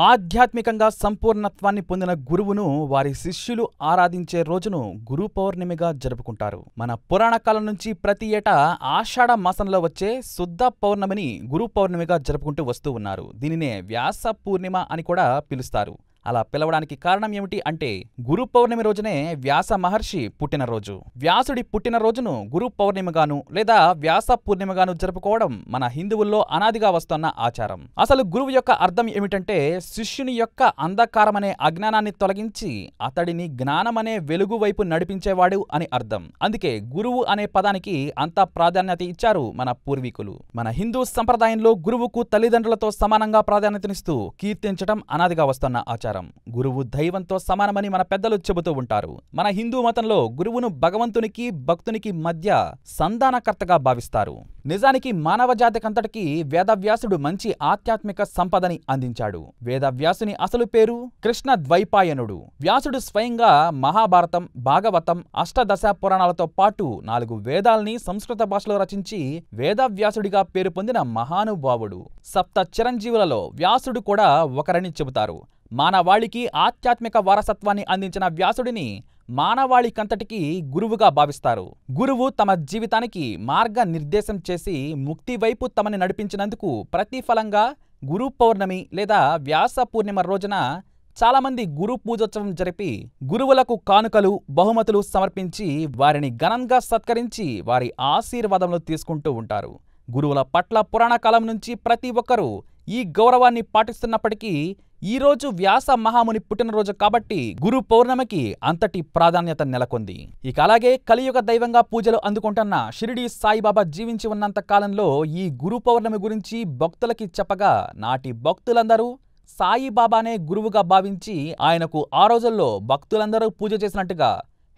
ఆధ్యాత్మికంగా సంపూర్ణత్వాన్ని పొందిన గురువును వారి శిష్యులు ఆరాధించే రోజును గురు పౌర్ణమిగా జరుపుకుంటారు. మన పురాణ కాలం నుంచి ప్రతి ఏటా ఆషాఢ మాసంలో వచ్చే శుద్ధ పౌర్ణమిని గురు పౌర్ణమిగా జరుపుకుంటూ వస్తూ ఉన్నారు. దీనినే వ్యాస పూర్ణిమ అని కూడా పిలుస్తారు. అలా పిలవడానికి కారణం ఏమిటి అంటే గురు పౌర్ణమి రోజునే వ్యాస మహర్షి పుట్టినరోజు. వ్యాసుడి పుట్టినరోజును గురు పౌర్ణిమగాను లేదా వ్యాస పూర్ణిమగాను జరుపుకోవడం మన హిందువుల్లో అనాదిగా వస్తున్న ఆచారం. అసలు గురువు యొక్క అర్థం ఏమిటంటే శిష్యుని యొక్క అంధకారమనే అజ్ఞానాన్ని తొలగించి అతడిని జ్ఞానమనే వెలుగు వైపు నడిపించేవాడు అని అర్థం. అందుకే గురువు అనే పదానికి అంత ప్రాధాన్యత ఇచ్చారు మన పూర్వీకులు. మన హిందూ సంప్రదాయంలో గురువుకు తల్లిదండ్రులతో సమానంగా ప్రాధాన్యతనిస్తూ కీర్తించడం అనాదిగా వస్తున్న ఆచారం. గురువు దైవంతో సమానమని మన పెద్దలు చెబుతూ ఉంటారు. మన హిందూ మతంలో గురువును భగవంతునికి భక్తునికి మధ్య సంధానకర్తగా భావిస్తారు. నిజానికి మానవజాతికంతటికీ వేదవ్యాసుడు మంచి ఆధ్యాత్మిక సంపదని అందించాడు. వేదవ్యాసుని అసలు పేరు కృష్ణ ద్వైపాయనుడు. వ్యాసుడు స్వయంగా మహాభారతం భాగవతం అష్టదశ పురాణాలతో పాటు నాలుగు వేదాల్ని సంస్కృత భాషలో రచించి వేదవ్యాసుడిగా పేరు పొందిన మహానుభావుడు. సప్త చిరంజీవులలో వ్యాసుడు కూడా ఒకరని చెబుతారు. మానవాళికి ఆధ్యాత్మిక వారసత్వాన్ని అందించిన వ్యాసుడిని మానవాళికంతటికీ గురువుగా భావిస్తారు. గురువు తమ జీవితానికి మార్గ నిర్దేశం చేసి ముక్తి వైపు తమని నడిపించినందుకు ప్రతిఫలంగా గురు పౌర్ణమి లేదా వ్యాస పూర్ణిమ రోజున చాలామంది గురు పూజోత్సవం జరిపి గురువులకు కానుకలు బహుమతులు సమర్పించి వారిని ఘనంగా సత్కరించి వారి ఆశీర్వాదములు తీసుకుంటూ ఉంటారు. గురువుల పట్ల పురాణ కాలం నుంచి ప్రతి ఒక్కరూ ఈ గౌరవాన్ని పాటిస్తున్నప్పటికీ ఈ రోజు వ్యాస మహాముని పుట్టినరోజు కాబట్టి గురు పౌర్ణమికి అంతటి ప్రాధాన్యత నెలకొంది. ఇక అలాగే కలియుగ దైవంగా పూజలు అందుకుంటున్న షిరిడి సాయిబాబా జీవించి ఉన్నంత కాలంలో ఈ గురు పౌర్ణమి గురించి భక్తులకి చెప్పగా నాటి భక్తులందరూ సాయిబాబానే గురువుగా భావించి ఆయనకు ఆ రోజుల్లో భక్తులందరూ పూజ చేసినట్టుగా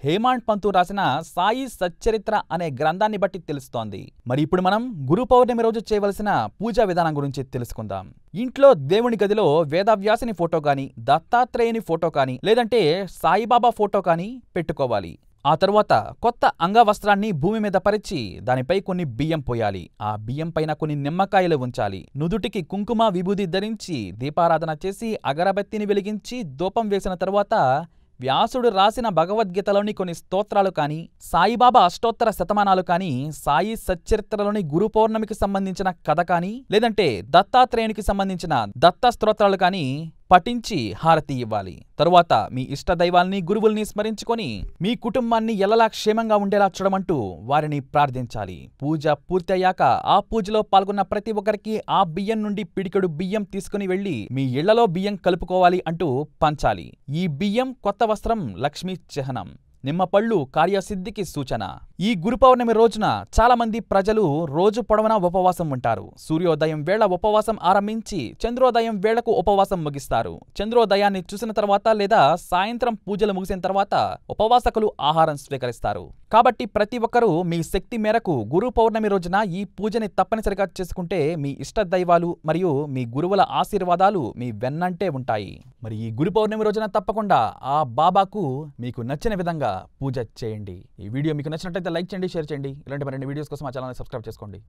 హేమాండ్ పంతు రాసిన సాయి సచ్చరిత్ర అనే గ్రంథాన్ని బట్టి తెలుస్తోంది. మరి ఇప్పుడు మనం గురు పౌర్ణమి రోజు చేయవలసిన పూజా విధానం గురించి తెలుసుకుందాం. ఇంట్లో దేవుని గదిలో వేదవ్యాసుని ఫోటో కానీ దత్తాత్రేయుని ఫోటో కానీ లేదంటే సాయిబాబా ఫోటో కానీ పెట్టుకోవాలి. ఆ తరువాత కొత్త అంగవస్త్రాన్ని భూమి మీద పరిచి దానిపై కొన్ని బియ్యం పోయాలి. ఆ బియ్యం పైన కొన్ని నిమ్మకాయలు ఉంచాలి. నుదుటికి కుంకుమ విభూది ధరించి దీపారాధన చేసి అగరబత్తిని వెలిగించి దూపం వేసిన తరువాత వ్యాసుడు రాసిన భగవద్గీతలోని కొన్ని స్తోత్రాలు కానీ సాయిబాబా అష్టోత్తర శతమానాలు కానీ సాయి సచ్చరిత్రలోని గురు పౌర్ణమికి సంబంధించిన కథ కానీ లేదంటే దత్తాత్రేయునికి సంబంధించిన దత్త స్తోత్రాలు కానీ పఠించి హారతి ఇవ్వాలి. తరువాత మీ ఇష్ట దైవాల్ని గురువుల్ని స్మరించుకొని మీ కుటుంబాన్ని ఎల్లలా క్షేమంగా ఉండేలా చూడమంటూ వారిని ప్రార్థించాలి. పూజ పూర్తయ్యాక ఆ పూజలో పాల్గొన్న ప్రతి ఒక్కరికి ఆ బియ్యం నుండి పిడికెడు బియ్యం తీసుకుని వెళ్ళి మీ ఇళ్ళలో బియ్యం కలుపుకోవాలి అంటూ పంచాలి. ఈ బియ్యం కొత్త వస్త్రం లక్ష్మీ చిహ్నం. నిమ్మ పళ్ళు కార్యసిద్ధికి సూచన. ఈ గురు పౌర్ణమి రోజున చాలామంది ప్రజలు రోజు పొడవునా ఉపవాసం ఉంటారు. సూర్యోదయం వేళ ఉపవాసం ఆరంభించి చంద్రోదయం వేళకు ఉపవాసం ముగిస్తారు. చంద్రోదయాన్ని చూసిన తర్వాత లేదా సాయంత్రం పూజలు ముగిసిన తర్వాత ఉపవాసకులు ఆహారం స్వీకరిస్తారు. కాబట్టి ప్రతి ఒక్కరూ మీ శక్తి మేరకు గురు పౌర్ణమి రోజున ఈ పూజని తప్పనిసరిగా చేసుకుంటే మీ ఇష్ట దైవాలు మరియు మీ గురువుల ఆశీర్వాదాలు మీ వెన్నంటే ఉంటాయి. మరి ఈ గురు పౌర్ణమి రోజున తప్పకుండా ఆ బాబాకు మీకు నచ్చిన విధంగా పూజ చేయండి. ఈ వీడియో మీకు నచ్చినట్లయితే లైక్ చేయండి షేర్ చేయండి. ఇలాంటి మరిన్ని వీడియోస్ కోసం మా ఛానల్ని సబ్స్క్రైబ్ చేసుకోండి.